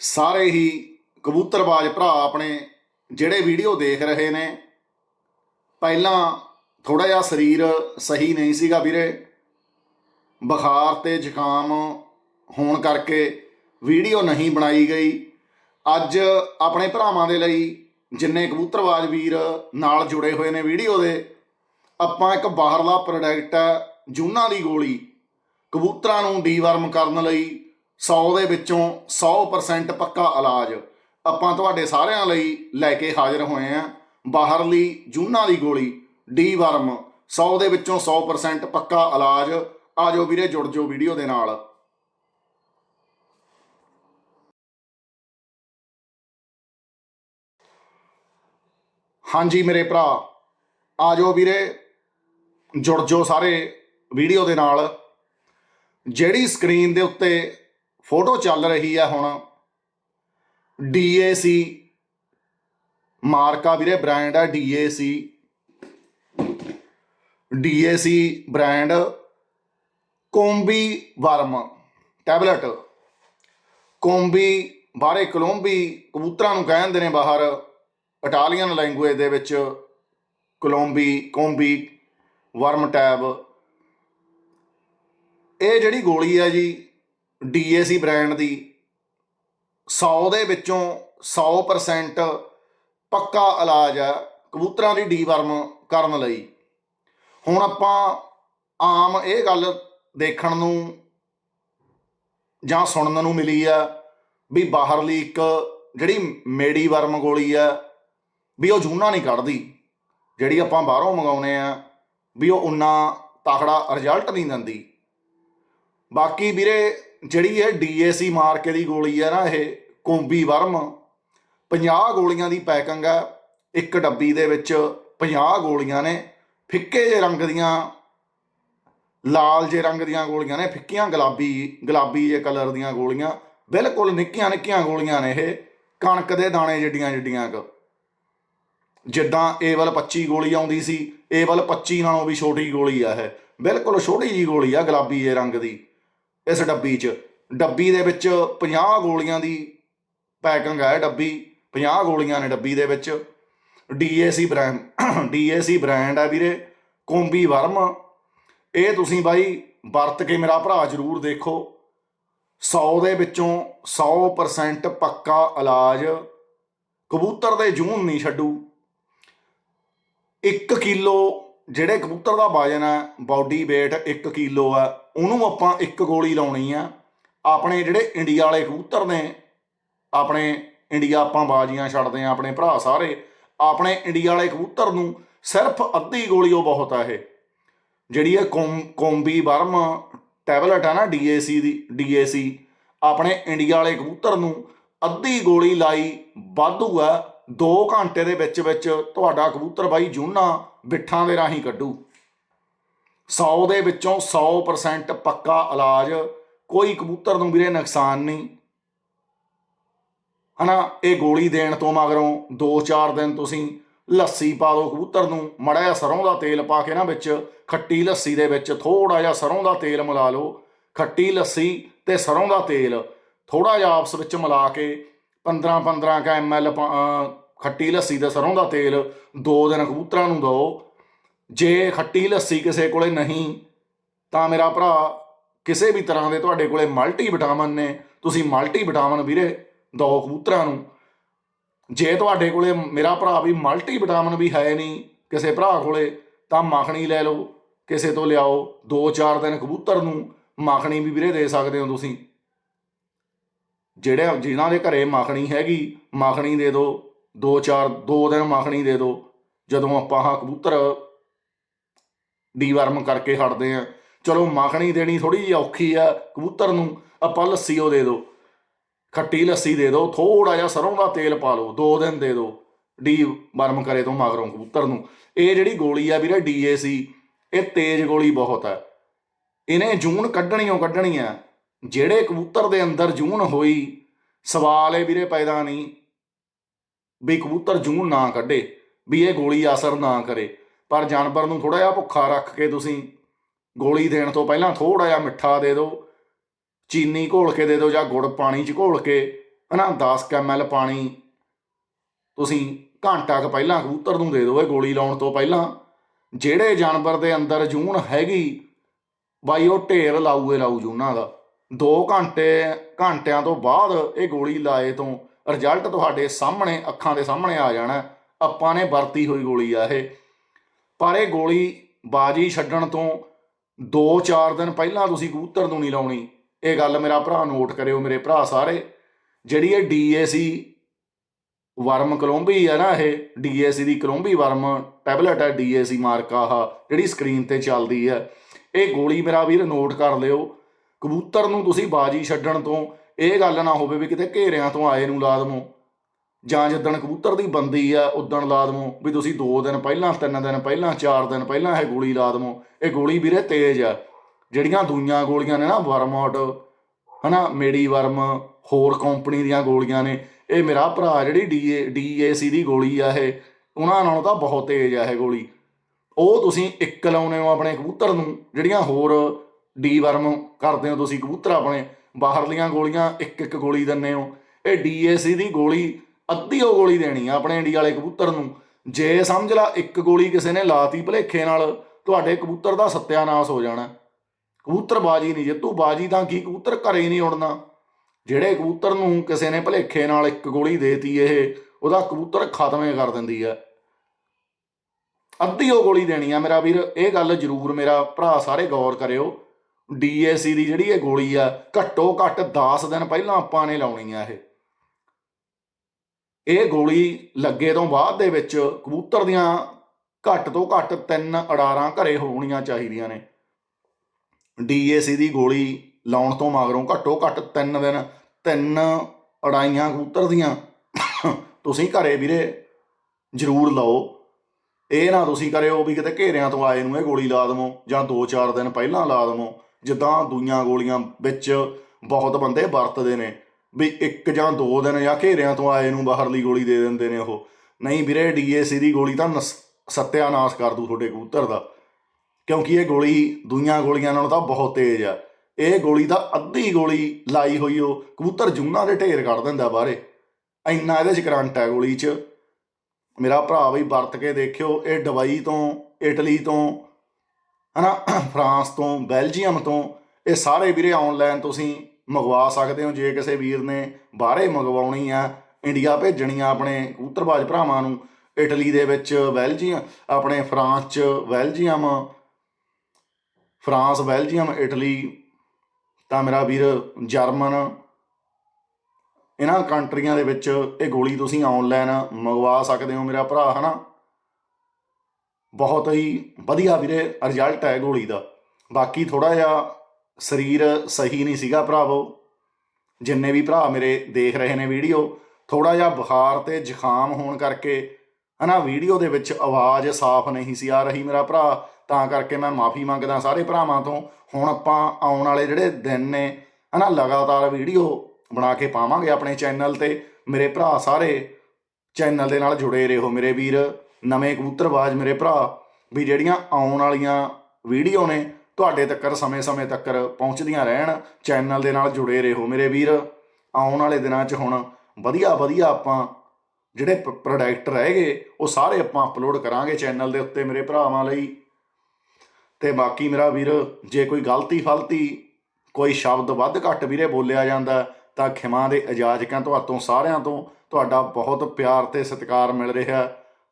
ਸਾਰੇ ਹੀ ਕਬੂਤਰਬਾਜ਼ ਭਰਾ ਆਪਣੇ ਜਿਹੜੇ ਵੀਡੀਓ ਦੇਖ ਰਹੇ ਨੇ, ਪਹਿਲਾਂ ਥੋੜਾ ਜਿਹਾ ਸਰੀਰ ਸਹੀ ਨਹੀਂ ਸੀਗਾ ਵੀਰੇ। ਬੁਖਾਰ ਤੇ ਜ਼ੁਕਾਮ ਹੋਣ ਕਰਕੇ ਵੀਡੀਓ ਨਹੀਂ ਬਣਾਈ ਗਈ। ਅੱਜ ਆਪਣੇ ਭਰਾਵਾਂ ਦੇ ਲਈ ਜਿੰਨੇ ਕਬੂਤਰਬਾਜ਼ ਵੀਰ ਨਾਲ ਜੁੜੇ ਹੋਏ ਨੇ ਵੀਡੀਓ ਦੇ, ਆਪਾਂ ਇੱਕ ਬਾਹਰਲਾ ਪ੍ਰੋਡਕਟ ਹੈ ਜੂਨਾ ਦੀ ਗੋਲੀ। ਕਬੂਤਰਾਂ ਨੂੰ ਡੀਵਰਮ ਕਰਨ ਲਈ 100 ਦੇ ਵਿੱਚੋਂ 100% ਪੱਕਾ ਇਲਾਜ ਆਪਾਂ ਤੁਹਾਡੇ ਸਾਰਿਆਂ ਲਈ ਲੈ ਕੇ ਹਾਜ਼ਰ ਹੋਏ ਆਂ ਬਾਹਰਲੀ ਜੂਨਾ ਦੀ ਗੋਲੀ, ਡੀ ਵਰਮ 100 ਦੇ ਵਿੱਚੋਂ 100% ਪੱਕਾ ਇਲਾਜ। ਆਜੋ ਵੀਰੇ, ਜੁੜ ਜਾਓ ਵੀਡੀਓ ਦੇ ਨਾਲ। ਹਾਂਜੀ ਮੇਰੇ ਭਰਾ, ਆਜੋ ਵੀਰੇ, ਜੁੜ ਜਾਓ ਸਾਰੇ ਵੀਡੀਓ ਦੇ ਨਾਲ। ਜਿਹੜੀ ਸਕਰੀਨ ਦੇ ਉੱਤੇ ਫੋਟੋ ਚੱਲ ਰਹੀ ਹੈ ਹੁਣ। DAC ਮਾਰਕਾ ਵੀਰੇ ਬ੍ਰਾਂਡ ਹੈ DAC DAC brand combi worm tablet. Combi ਬਾਰੇ ਕੋਲੰਬੀ ਕਬੂਤਰਾਂ ਨੂੰ ਕਹਿੰਦੇ ਨੇ ਬਾਹਰ, ਇਟਾਲੀਅਨ ਲੈਂਗੁਏਜ ਦੇ ਵਿੱਚ ਕੋਲੰਬੀ ਕੋਂਬੀ ਵਰਮ ਟੈਬ। ਇਹ ਜਿਹੜੀ ਗੋਲੀ ਹੈ ਜੀ DAC ਬ੍ਰਾਂਡ ਦੀ 100 ਦੇ ਵਿੱਚੋਂ 100% ਪੱਕਾ ਇਲਾਜ ਹੈ ਕਬੂਤਰਾਂ ਦੀ ਡੀਵਰਮ ਕਰਨ ਲਈ। ਹੁਣ ਆਪਾਂ ਆਮ ਇਹ ਗੱਲ ਦੇਖਣ ਨੂੰ ਜਾਂ ਸੁਣਨ ਨੂੰ ਮਿਲੀ ਆ ਵੀ ਬਾਹਰਲੀ ਇੱਕ ਜਿਹੜੀ ਮੇੜੀ ਵਰਮ ਗੋਲੀ ਆ ਵੀ ਉਹ ਜੂਨਾ ਨਹੀਂ ਕੱਢਦੀ, ਜਿਹੜੀ ਆਪਾਂ ਬਾਹਰੋਂ ਮੰਗਾਉਨੇ ਆ ਵੀ ਉਹ ਉਨਾ ਤਕੜਾ ਰਿਜ਼ਲਟ ਨਹੀਂ ਦਿੰਦੀ। ਬਾਕੀ ਵੀਰੇ ਜਿਹੜੀ ਇਹ DAC ਮਾਰਕੇ ਦੀ ਗੋਲੀ ਹੈ ਨਾ, ਇਹ ਕੋਂਬੀ ਵਰਮ 50 ਗੋਲੀਆਂ ਦੀ ਪੈਕਿੰਗ ਹੈ ਇੱਕ ਡੱਬੀ ਦੇ ਵਿੱਚ 50 ਗੋਲੀਆਂ ਨੇ, ਫਿੱਕੇ ਜਿਹੇ ਰੰਗ ਦੀਆਂ, ਲਾਲ ਜੇ ਰੰਗ ਦੀਆਂ ਗੋਲੀਆਂ ਨੇ, ਫਿੱਕੀਆਂ ਗੁਲਾਬੀ ਗੁਲਾਬੀ ਜੇ ਕਲਰ ਦੀਆਂ ਗੋਲੀਆਂ। ਬਿਲਕੁਲ ਨਿੱਕੀਆਂ ਨਿੱਕੀਆਂ ਗੋਲੀਆਂ ਨੇ ਇਹ, ਕਣਕ ਦੇ ਦਾਣੇ ਜਿੱਡੀਆਂ ਜਿੱਡੀਆਂ ਕੁ। ਜਿੱਦਾਂ ਏਵਲ 25 ਗੋਲੀ ਆਉਂਦੀ ਸੀ, ਏਵਲ 25 ਨਾਲੋਂ ਵੀ ਛੋਟੀ ਗੋਲੀ ਆ ਇਹ। ਬਿਲਕੁਲ ਛੋਟੀ ਜੀ ਗੋਲੀ ਆ, ਗੁਲਾਬੀ ਜੇ ਰੰਗ ਦੀ। ਇਸ ਡੱਬੀ 'ਚ। ਡੱਬੀ ਦੇ ਵਿੱਚ 50 ਗੋਲੀਆਂ ਦੀ ਪੈਕਿੰਗ ਹੈ ਡੱਬੀ। 50 ਗੋਲੀਆਂ ਨੇ ਡੱਬੀ ਦੇ ਵਿੱਚ। DAC ਬ੍ਰਾਂਡ DAC ਬ੍ਰਾਂਡ ਹੈ ਵੀਰੇ, ਕੋਂਬੀ ਵਰਮ। ਇਹ ਤੁਸੀਂ ਬਾਈ ਵਰਤ ਕੇ ਮੇਰਾ ਭਰਾ ਜਰੂਰ ਦੇਖੋ। 100 ਦੇ ਵਿੱਚੋਂ 100% ਪੱਕਾ ਇਲਾਜ। ਕਬੂਤਰ ਦੇ ਜੂਨ ਨਹੀਂ ਛੱਡੂ। 1 ਕਿਲੋ, ਜਿਹੜੇ ਕਬੂਤਰ ਦਾ ਵਜਨ ਹੈ ਬਾਡੀ weight 1 ਕਿਲੋ ਹੈ। ਉਹਨੂੰ ਆਪਾਂ ਇੱਕ ਗੋਲੀ ਲਾਉਣੀ ਆ। ਆਪਣੇ ਜਿਹੜੇ ਇੰਡੀਆ ਵਾਲੇ ਕਬੂਤਰ ਨੇ, ਆਪਣੇ ਇੰਡੀਆ ਆਪਾਂ ਬਾਜ਼ੀਆਂ ਛੱਡਦੇ ਆ, ਆਪਣੇ ਭਰਾ ਸਾਰੇ, ਆਪਣੇ ਇੰਡੀਆ ਵਾਲੇ ਕਬੂਤਰ ਨੂੰ ਸਿਰਫ ਅੱਧੀ ਗੋਲੀ ਉਹ ਬਹੁਤ ਆ ਇਹ। ਜਿਹੜੀ ਇਹ ਕੋਮ ਕੋਂਬੀ ਵਰਮ ਟੈਬਲੇਟ ਆ ਨਾ DAC ਦੀ DAC ਆਪਣੇ ਇੰਡੀਆ ਵਾਲੇ ਕਬੂਤਰ ਨੂੰ ਅੱਧੀ ਗੋਲੀ ਲਾਈ ਵਾਧੂ ਆ। 2 ਘੰਟੇ ਦੇ ਵਿੱਚ ਵਿੱਚ ਤੁਹਾਡਾ ਕਬੂਤਰ ਬਾਈ ਜੂਨਾ ਬਿੱਠਾਂ ਦੇ ਰਾਹੀਂ ਕੱਢੂ। 100 ਦੇ ਵਿੱਚੋਂ 100% ਪੱਕਾ ਇਲਾਜ, ਕੋਈ ਕਬੂਤਰ ਨੂੰ ਵੀਰੇ ਨੁਕਸਾਨ ਨਹੀਂ। ਹਨਾ, ਇਹ ਗੋਲੀ ਦੇਣ ਤੋਂ ਮਗਰੋਂ 2-4 ਦਿਨ ਤੁਸੀਂ ਲੱਸੀ ਪਾ ਦਿਓ ਕਬੂਤਰ ਨੂੰ, ਮੜਾ ਜਿਹਾ ਸਰੋਂ ਦਾ ਤੇਲ ਪਾ ਕੇ ਨਾ ਵਿੱਚ, ਖੱਟੀ ਲੱਸੀ ਦੇ ਵਿੱਚ ਥੋੜਾ ਜਿਹਾ ਸਰੋਂ ਦਾ ਤੇਲ ਮਿਲਾ ਲਓ। ਖੱਟੀ ਲੱਸੀ ਤੇ ਸਰੋਂ ਦਾ ਤੇਲ ਥੋੜਾ ਜਿਹਾ ਆਪਸ ਵਿੱਚ ਮਿਲਾ ਕੇ 15-15 ਕ ਐਮਐਲ ਖੱਟੀ ਲੱਸੀ ਤੇ ਸਰੋਂ ਦਾ ਤੇਲ ਦੋ ਦਿਨ ਕਬੂਤਰਾਂ ਨੂੰ ਦਿਓ। ਜੇ ਖੱਟੀ ਲੱਸੀ ਕਿਸੇ ਕੋਲੇ ਨਹੀਂ, ਤਾਂ ਮੇਰਾ ਭਰਾ ਕਿਸੇ ਵੀ ਤਰ੍ਹਾਂ ਦੇ ਤੁਹਾਡੇ ਕੋਲੇ ਮਲਟੀ ਵਿਟਾਮਿਨ ਨੇ। ਤੁਸੀਂ ਮਲਟੀ ਵਿਟਾਮਿਨ ਵੀਰੇ, ਦੋ ਕਬੂਤਰਾਂ ਨੂੰ। ਜੇ ਤੁਹਾਡੇ ਕੋਲੇ ਮੇਰਾ ਭਰਾ ਵੀ ਮਲਟੀ ਵਿਟਾਮਿਨ ਵੀ ਹੈ ਨਹੀਂ ਕਿਸੇ ਭਰਾ ਕੋਲੇ, ਤਾਂ ਮੱਖਣੀ ਲੈ ਲਓ। ਕਿਸੇ ਤੋਂ ਲਿਆਓ 2-4 ਦਿਨ ਕਬੂਤਰ ਨੂੰ ਮੱਖਣੀ ਵੀ ਵੀਰੇ ਦੇ ਸਕਦੇ ਹੋ ਤੁਸੀਂ। ਜਿਹੜੇ ਜਿਨ੍ਹਾਂ ਦੇ ਘਰੇ ਮੱਖਣੀ ਹੈਗੀ, ਮੱਖਣੀ ਦੇ ਦਿਓ 2-4 2 ਦਿਨ ਮੱਖਣੀ ਦੇ ਦਿਓ ਜਦੋਂ ਆਪਾਂ ਆਹ ਕਬੂਤਰ ਡੀਵਰਮ ਕਰਕੇ ਹਟਦੇ ਆ। ਚਲੋ ਮੱਖਣੀ ਦੇਣੀ ਥੋੜੀ ਜਿਹੀ ਔਖੀ ਆ ਕਬੂਤਰ ਨੂੰ, ਆਪਾਂ ਲੱਸੀ ਉਹ ਦੇ ਦਿਓ ਖੱਟੀ ਲੱਸੀ ਦੇ ਦਿਓ ਥੋੜਾ ਜਿਹਾ ਸਰੋਂ ਦਾ ਤੇਲ ਪਾ ਲਓ, ਦੋ ਦਿਨ ਦੇ ਦਿਓ ਡੀ ਵਰਮ ਕਰੇ ਤੋਂ ਮਗਰੋਂ ਕਬੂਤਰ ਨੂੰ। ਇਹ ਜਿਹੜੀ ਗੋਲੀ ਆ ਵੀਰੇ DAC ਇਹ ਤੇਜ਼ ਗੋਲੀ ਬਹੁਤ ਹੈ ਇਹਨੇ ਜੂਨ ਕੱਢਣੀਓ ਕੱਢਣੀ ਆ। ਜਿਹੜੇ ਕਬੂਤਰ ਦੇ ਅੰਦਰ ਜੂਨ ਹੋਈ, ਸਵਾਲ ਇਹ ਵੀਰੇ ਪੈਦਾ ਨਹੀਂ ਵੀ ਕਬੂਤਰ ਜੂਨ ਨਾ ਕੱਢੇ, ਵੀ ਇਹ ਗੋਲੀ ਅਸਰ ਨਾ ਕਰੇ। ਪਰ ਜਾਨਵਰ ਨੂੰ ਥੋੜਾ ਜਿਹਾ ਭੁੱਖਾ ਰੱਖ ਕੇ ਤੁਸੀਂ ਗੋਲੀ ਦੇਣ ਤੋਂ ਪਹਿਲਾਂ ਥੋੜਾ ਜਿਹਾ ਮਿੱਠਾ ਦੇ ਦਿਓ, ਚੀਨੀ ਘੋਲ ਕੇ ਦੇ ਦਿਓ ਜਾਂ ਗੁੜ ਪਾਣੀ 'ਚ ਘੋਲ ਕੇ, ਹਨਾ 10 ਐਮਐਲ ਪਾਣੀ ਤੁਸੀਂ ਘੰਟਾ ਕੁ ਪਹਿਲਾਂ ਕਬੂਤਰ ਨੂੰ ਦੇ ਦਿਓ, ਇਹ ਗੋਲੀ ਲਾਉਣ ਤੋਂ ਪਹਿਲਾਂ। ਜਿਹੜੇ ਜਾਨਵਰ ਦੇ ਅੰਦਰ ਜੂਨ ਹੈਗੀ, ਬਾਈ ਉਹ ਢੇਰ ਲਾਊਏ ਲਾਊ ਜੂਨਾਂ ਦਾ। 2 ਘੰਟੇ, ਘੰਟਿਆਂ ਤੋਂ ਬਾਅਦ ਇਹ ਗੋਲੀ ਲਾਏ ਤੋਂ ਰਿਜ਼ਲਟ ਤੁਹਾਡੇ ਸਾਹਮਣੇ, ਅੱਖਾਂ ਦੇ ਸਾਹਮਣੇ ਆ ਜਾਣਾ। ਆਪਾਂ ਨੇ ਵਰਤੀ ਹੋਈ ਗੋਲੀ ਆ ਇਹ। ਪਰ ਇਹ ਗੋਲੀ ਬਾਜੀ ਛੱਡਣ ਤੋਂ 2-4 ਦਿਨ ਪਹਿਲਾਂ ਤੁਸੀਂ ਕਬੂਤਰ ਨੂੰ ਨਹੀਂ ਲਾਉਣੀ। ਇਹ ਗੱਲ ਮੇਰਾ ਭਰਾ ਨੋਟ ਕਰਿਓ, ਮੇਰੇ ਭਰਾ ਸਾਰੇ। ਜਿਹੜੀ ਇਹ ਡੀਏਸੀ ਵਰਮ ਕਲੋਂਬੀ ਹੈ ਨਾ ਇਹ ਡੀਏਸੀ ਦੀ ਕਲੋਂਬੀ ਵਰਮ ਟੈਬਲੇਟ ਹੈ ਡੀਏਸੀ ਮਾਰਕਾ ਆ ਜਿਹੜੀ ਸਕਰੀਨ ਤੇ ਚੱਲਦੀ ਹੈ ਇਹ ਗੋਲੀ ਮੇਰਾ ਵੀਰ ਨੋਟ ਕਰ ਲਿਓ। ਕਬੂਤਰ ਨੂੰ ਤੁਸੀਂ ਬਾਜੀ ਛੱਡਣ ਤੋਂ ਇਹ ਗੱਲ ਨਾ ਹੋਵੇ ਵੀ ਕਿਤੇ ਘੇਰਿਆਂ ਤੋਂ ਆਏ ਨੂੰ ਲਾ ਦਮੋ ਜਾਂ ਜਿੱਦਣ ਕਬੂਤਰ ਦੀ ਬੰਦੀ ਆ, ਉਦਣ ਲਾ ਦਮੋ ਵੀ ਤੁਸੀਂ 2 ਦਿਨ ਪਹਿਲਾਂ 3 ਦਿਨ ਪਹਿਲਾਂ 4 ਦਿਨ ਪਹਿਲਾਂ ਇਹ ਗੋਲੀ ਲਾ ਦਮੋ ਇਹ ਗੋਲੀ ਵੀਰੇ ਤੇਜ਼ ਆ। ਜਿਹੜੀਆਂ ਦੂਈਆਂ ਗੋਲੀਆਂ ਨੇ ਨਾ, ਵਰਮਆਊਟ, ਹਨਾ ਮੇਡੀ ਵਰਮ, ਹੋਰ ਕੰਪਨੀ ਦੀਆਂ ਗੋਲੀਆਂ ਨੇ, ਇਹ ਮੇਰਾ ਭਰਾ ਜਿਹੜੀ ਡੀਏ ਡੀਏਸੀ ਦੀ ਗੋਲੀ ਆ ਇਹ, ਉਹਨਾਂ ਨਾਲੋਂ ਤਾਂ ਬਹੁਤ ਤੇਜ਼ ਆ ਇਹ ਗੋਲੀ। ਉਹ ਤੁਸੀਂ ਇੱਕ ਲਾਉਨੇ ਹੋ ਆਪਣੇ ਕਬੂਤਰ ਨੂੰ, ਜਿਹੜੀਆਂ ਹੋਰ ਡੀ ਵਰਮ ਕਰਦੇ ਹੋ ਤੁਸੀਂ ਕਬੂਤਰ ਆਪਣੇ, ਬਾਹਰਲੀਆਂ ਗੋਲੀਆਂ ਇੱਕ ਇੱਕ ਗੋਲੀ ਦਿੰਨੇ ਹੋ। ਇਹ ਡੀਏਸੀ ਦੀ ਗੋਲੀ ਅੱਧੀ ਉਹ ਗੋਲੀ ਦੇਣੀ ਆ ਆਪਣੇ ਇੰਡੀਆ ਵਾਲੇ ਕਬੂਤਰ ਨੂੰ। ਜੇ ਸਮਝ ਲਾ ਇੱਕ ਗੋਲੀ ਕਿਸੇ ਨੇ ਲਾਤੀ ਭਲੇਖੇ ਨਾਲ, ਤੁਹਾਡੇ ਕਬੂਤਰ ਦਾ ਸਤਿਆਨਾਸ ਹੋ ਜਾਣਾ। ਕਬੂਤਰ ਬਾਜੀ ਨਹੀਂ ਜੇ ਤੂੰ ਬਾਜੀ ਤਾਂ ਕੀ ਕਬੂਤਰ ਘਰੇ ਹੀ ਨਹੀਂ ਉੜਨਾ। ਜਿਹੜੇ ਕਬੂਤਰ ਨੂੰ ਕਿਸੇ ਨੇ ਭਲੇਖੇ ਨਾਲ ਇੱਕ ਗੋਲੀ ਦੇਤੀ ਇਹ, ਉਹਦਾ ਕਬੂਤਰ ਖਤਮੇ ਕਰ ਦਿੰਦੀ ਆ। ਅੱਧੀ ਉਹ ਗੋਲੀ ਦੇਣੀ ਆ ਮੇਰਾ ਵੀਰ, ਇਹ ਗੱਲ ਜ਼ਰੂਰ ਮੇਰਾ ਭਰਾ ਸਾਰੇ ਗੌਰ ਕਰਿਓ। ਡੀਏਸੀ ਦੀ ਜਿਹੜੀ ਇਹ ਗੋਲੀ ਆ, ਘੱਟੋ ਘੱਟ 10 ਦਿਨ ਪਹਿਲਾਂ ਆਪਾਂ ਨੇ ਲਾਉਣੀ ਆ ਇਹ। ਇਹ ਗੋਲੀ ਲੱਗੇ ਤੋਂ ਬਾਅਦ ਦੇ ਵਿੱਚ ਕਬੂਤਰ ਦੀਆਂ ਘੱਟ ਤੋਂ ਘੱਟ ਤਿੰਨ ਅੜਾਰਾਂ ਘਰੇ ਹੋਣੀਆਂ ਚਾਹੀਦੀਆਂ ਨੇ। ਡੀਏਸੀ ਦੀ ਗੋਲੀ ਲਾਉਣ ਤੋਂ ਮਗਰੋਂ ਘੱਟੋ ਘੱਟ ਤਿੰਨ ਦਿਨ, ਤਿੰਨ ਅੜਾਈਆਂ ਕਬੂਤਰ ਦੀਆਂ। ਤੁਸੀਂ ਘਰੇ ਵੀਰੇ ਜ਼ਰੂਰ ਲਾਓ। ਇਹ ਨਾ ਤੁਸੀਂ ਕਰਿਓ ਵੀ ਕਿਤੇ ਘੇਰਿਆਂ ਤੋਂ ਆਏ ਨੂੰ ਇਹ ਗੋਲੀ ਲਾ ਦਵੋ ਜਾਂ 2-4 ਦਿਨ ਪਹਿਲਾਂ ਲਾ ਦਵੋ। ਜਿੱਦਾਂ ਦੂਈਆਂ ਗੋਲੀਆਂ ਵਿੱਚ ਬਹੁਤ ਬੰਦੇ ਵਰਤਦੇ ਨੇ। ਵੀ ਇੱਕ ਜਾਂ ਦੋ ਦਿਨ ਜਾਂ ਘੇਰਿਆਂ ਤੋਂ ਆਏ ਨੂੰ ਬਾਹਰਲੀ ਗੋਲੀ ਦੇ ਦਿੰਦੇ ਨੇ ਉਹ। ਨਹੀਂ ਵੀਰੇ ਡੀਏਸੀ ਦੀ ਗੋਲੀ ਤਾਂ ਨਸ- ਸੱਤਿਆਨਾਸ਼ ਕਰ ਦੂ ਤੁਹਾਡੇ ਕਬੂਤਰ ਦਾ। ਕਿਉਂਕਿ ਇਹ ਗੋਲੀ ਦੂਈਆਂ ਗੋਲੀਆਂ ਨਾਲੋਂ ਤਾਂ ਬਹੁਤ ਤੇਜ਼ ਆ। ਇਹ ਗੋਲੀ ਤਾਂ ਅੱਧੀ ਗੋਲੀ ਲਾਈ ਹੋਈ ਉਹ ਕਬੂਤਰ ਜੂਨਾਂ ਦੇ ਢੇਰ ਕੱਢ ਦਿੰਦਾ ਬਾਹਰੇ। ਇੰਨਾ ਇਹਦੇ ਚ ਕਰੰਟ ਹੈ ਗੋਲੀ 'ਚ। ਮੇਰਾ ਭਰਾ ਵੀ ਵਰਤ ਕੇ ਦੇਖਿਓ, ਇਹ ਦੁਬਈ ਤੋਂ, ਇਟਲੀ ਤੋਂ, ਹਨਾ, ਫਰਾਂਸ ਤੋਂ, ਬੈਲਜੀਅਮ ਤੋਂ, ਇਹ ਸਾਰੇ ਵੀਰੇ ਆਨਲਾਈਨ ਤੁਸੀਂ ਮੰਗਵਾ ਸਕਦੇ ਹੋ। ਜੇ ਕਿਸੇ ਵੀਰ ਨੇ ਬਾਹਰੇ ਮੰਗਵਾਉਣੀ ਆ, ਇੰਡੀਆ ਭੇਜਣੀ ਆ ਆਪਣੇ ਕਬੂਤਰਬਾਜ਼ ਭਰਾਵਾਂ ਨੂੰ, ਇਟਲੀ ਦੇ ਵਿੱਚ ਬੈਲਜੀਅਮ, ਆਪਣੇ ਫਰਾਂਸ ਚ ਬੈਲਜੀਅਮ, ਫਰਾਂਸ, ਬੈਲਜੀਅਮ, ਇਟਲੀ, ਤਾਂ ਮੇਰਾ ਵੀਰ ਜਰਮਨ, ਇਹਨਾਂ ਕੰਟਰੀਆਂ ਦੇ ਵਿੱਚ ਇਹ ਗੋਲੀ ਤੁਸੀਂ ਆਨਲਾਈਨ ਮੰਗਵਾ ਸਕਦੇ ਹੋ ਮੇਰਾ ਭਰਾ, ਹਨਾ? ਬਹੁਤ ਹੀ ਵਧੀਆ ਵੀਰੇ ਰਿਜ਼ਲਟ ਹੈ ਗੋਲੀ ਦਾ। ਬਾਕੀ ਥੋੜਾ ਜਿਹਾ ਸਰੀਰ ਸਹੀ ਨਹੀਂ ਸੀਗਾ ਭਰਾਵੋ। ਜਿੰਨੇ ਵੀ ਭਰਾ ਮੇਰੇ ਦੇਖ ਰਹੇ ਨੇ ਵੀਡੀਓ ਥੋੜਾ ਜਿਹਾ ਬੁਖਾਰ ਤੇ ਜ਼ੁਕਾਮ ਹੋਣ ਕਰਕੇ, ਹਨਾ, ਵੀਡੀਓ ਦੇ ਵਿੱਚ ਆਵਾਜ਼ ਸਾਫ਼ ਨਹੀਂ ਸੀ ਆ ਰਹੀ ਮੇਰਾ ਭਰਾ, ਤਾਂ ਕਰਕੇ ਮੈਂ ਮਾਫੀ ਮੰਗਦਾ ਸਾਰੇ ਭਰਾਵਾਂ ਤੋਂ। ਹੁਣ ਆਪਾਂ ਆਉਣ ਵਾਲੇ ਜਿਹੜੇ ਦਿਨ ਨੇ, ਹਨਾ, ਲਗਾਤਾਰ ਵੀਡੀਓ ਬਣਾ ਕੇ ਪਾਵਾਂਗੇ ਆਪਣੇ ਚੈਨਲ ਤੇ। ਮੇਰੇ ਭਰਾ ਸਾਰੇ ਚੈਨਲ ਦੇ ਨਾਲ ਜੁੜੇ ਰਹੋ ਮੇਰੇ ਵੀਰ। ਨਵੇਂ ਕਬੂਤਰਬਾਜ਼ ਮੇਰੇ ਭਰਾ, ਵੀ ਜਿਹੜੀਆਂ ਆਉਣ ਵਾਲੀਆਂ ਵੀਡੀਓ ਨੇ ਤੁਹਾਡੇ ਤੱਕ ਸਮੇਂ-ਸਮੇਂ ਤੱਕ ਪਹੁੰਚਦੀਆਂ ਰਹਿਣ। ਚੈਨਲ ਦੇ ਨਾਲ ਜੁੜੇ ਰਹੋ ਮੇਰੇ ਵੀਰ। ਆਉਣ ਵਾਲੇ ਦਿਨਾਂ 'ਚ ਹੁਣ ਵਧੀਆ ਵਧੀਆ ਆਪਾਂ ਜਿਹੜੇ ਪ੍ਰੋਡਕਟ ਰਹਿ ਗਏ ਉਹ ਸਾਰੇ ਆਪਾਂ ਅਪਲੋਡ ਕਰਾਂਗੇ ਚੈਨਲ ਦੇ ਉੱਤੇ ਮੇਰੇ ਭਰਾਵਾਂ ਲਈ। ਤੇ ਬਾਕੀ ਮੇਰਾ ਵੀਰ, ਜੇ ਕੋਈ ਗਲਤੀ ਫਲਤੀ ਕੋਈ ਸ਼ਬਦ ਵੱਧ ਘੱਟ ਵੀਰੇ ਬੋਲਿਆ ਜਾਂਦਾ, ਤਾਂ ਖਿਮਾ ਦੇ ਇਜਾਜ਼ਕਾਂ ਤੁਹਾਤੋਂ ਸਾਰਿਆਂ ਤੋਂ ਤੁਹਾਡਾ ਬਹੁਤ ਪਿਆਰ ਤੇ ਸਤਿਕਾਰ ਮਿਲ ਰਿਹਾ।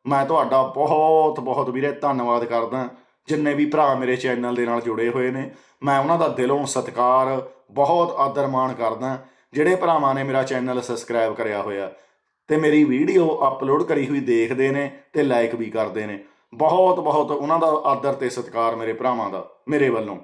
ਮੈਂ ਤੁਹਾਡਾ ਬਹੁਤ ਬਹੁਤ ਵੀਰੇ ਧੰਨਵਾਦ ਕਰਦਾ। ਜਿੰਨੇ ਵੀ ਭਰਾ ਮੇਰੇ ਚੈਨਲ ਦੇ ਨਾਲ ਜੁੜੇ ਹੋਏ ਨੇ, ਮੈਂ ਉਹਨਾਂ ਦਾ ਦਿਲੋਂ ਸਤਿਕਾਰ, ਬਹੁਤ ਆਦਰ ਮਾਣ ਕਰਦਾ ਜਿਹੜੇ ਭਰਾਵਾਂ ਨੇ ਮੇਰਾ ਚੈਨਲ ਸਬਸਕ੍ਰਾਈਬ ਕਰਿਆ ਹੋਇਆ, ਤੇ ਮੇਰੀ ਵੀਡੀਓ ਅਪਲੋਡ ਕਰੀ ਹੋਈ ਦੇਖਦੇ ਨੇ ਤੇ ਲਾਈਕ ਵੀ ਕਰਦੇ ਨੇ ਬਹੁਤ ਬਹੁਤ ਉਹਨਾਂ ਦਾ ਆਦਰ ਤੇ ਸਤਿਕਾਰ ਮੇਰੇ ਭਰਾਵਾਂ ਦਾ, ਮੇਰੇ ਵੱਲੋਂ।